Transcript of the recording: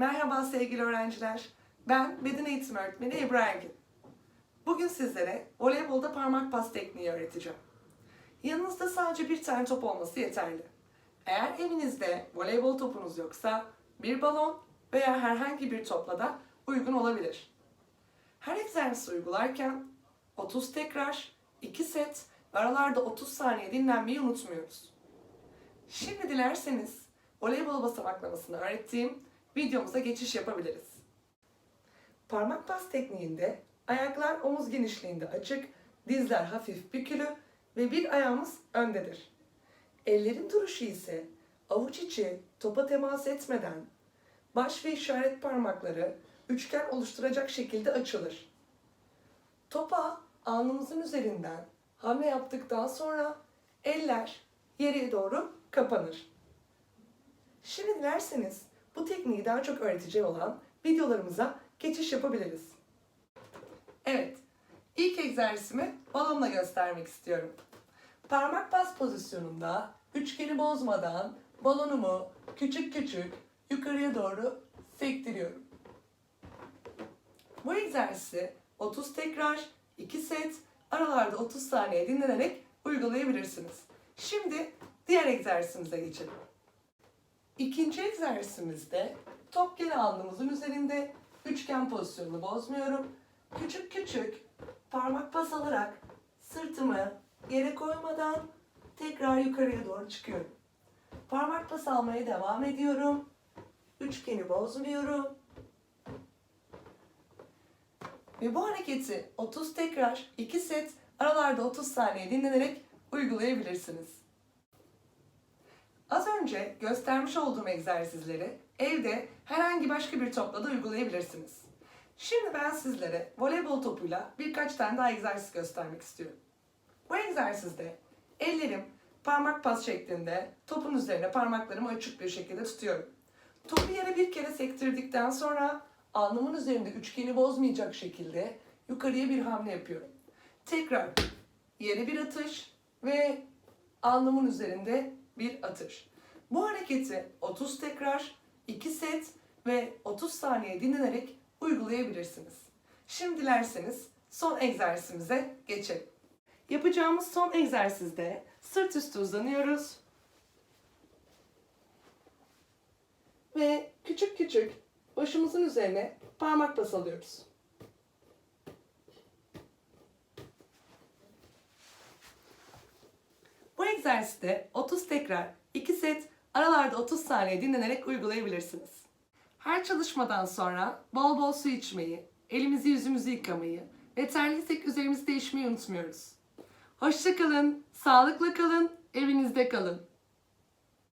Merhaba sevgili öğrenciler. Ben beden eğitimi öğretmeni Ebru Ergin. Bugün sizlere voleybolda parmak pas tekniği öğreteceğim. Yanınızda sadece bir tane top olması yeterli. Eğer evinizde voleybol topunuz yoksa bir balon veya herhangi bir topla da uygun olabilir. Her egzersizi uygularken 30 tekrar, 2 set aralarda 30 saniye dinlenmeyi unutmuyoruz. Şimdi dilerseniz voleybol basamaklamasını öğrettiğim videomuza geçiş yapabiliriz. Parmak pas tekniğinde ayaklar omuz genişliğinde açık, dizler hafif bükülü ve bir ayağımız öndedir. Ellerin duruşu ise avuç içi topa temas etmeden baş ve işaret parmakları üçgen oluşturacak şekilde açılır. Topa alnımızın üzerinden hamle yaptıktan sonra eller yere doğru kapanır. Şimdi dilerseniz bu tekniği daha çok öğretici olan videolarımıza geçiş yapabiliriz. Evet, ilk egzersizimi balonla göstermek istiyorum. Parmak bas pozisyonunda üçgeni bozmadan balonumu küçük küçük yukarıya doğru sektiriyorum. Bu egzersizi 30 tekrar, 2 set, aralarda 30 saniye dinlenerek uygulayabilirsiniz. Şimdi diğer egzersizimize geçelim. İkinci egzersizimizde top gene alnımızın üzerinde üçgen pozisyonunu bozmuyorum. Küçük küçük parmak bas alarak sırtımı yere koymadan tekrar yukarıya doğru çıkıyorum. Parmak bas almaya devam ediyorum. Üçgeni bozmuyorum. Ve bu hareketi 30 tekrar, 2 set, aralarda 30 saniye dinlenerek uygulayabilirsiniz. Önce göstermiş olduğum egzersizleri evde herhangi başka bir topla da uygulayabilirsiniz. Şimdi ben sizlere voleybol topuyla birkaç tane daha egzersiz göstermek istiyorum. Bu egzersizde ellerim parmak pas şeklinde topun üzerine parmaklarımı açık bir şekilde tutuyorum. Topu yere bir kere sektirdikten sonra alnımın üzerinde üçgeni bozmayacak şekilde yukarıya bir hamle yapıyorum. Tekrar yere bir atış ve alnımın üzerinde bir atış. Bu hareketi 30 tekrar, 2 set ve 30 saniye dinlenerek uygulayabilirsiniz. Şimdi dilerseniz son egzersizimize geçelim. Yapacağımız son egzersizde sırt üstü uzanıyoruz. Ve küçük küçük başımızın üzerine parmak bas alıyoruz. Bu egzersizde 30 tekrar, 2 set, aralarda 30 saniye dinlenerek uygulayabilirsiniz. Her çalışmadan sonra bol bol su içmeyi, elimizi yüzümüzü yıkamayı ve terliysek üzerimizi değişmeyi unutmuyoruz. Hoşçakalın, sağlıklı kalın, evinizde kalın.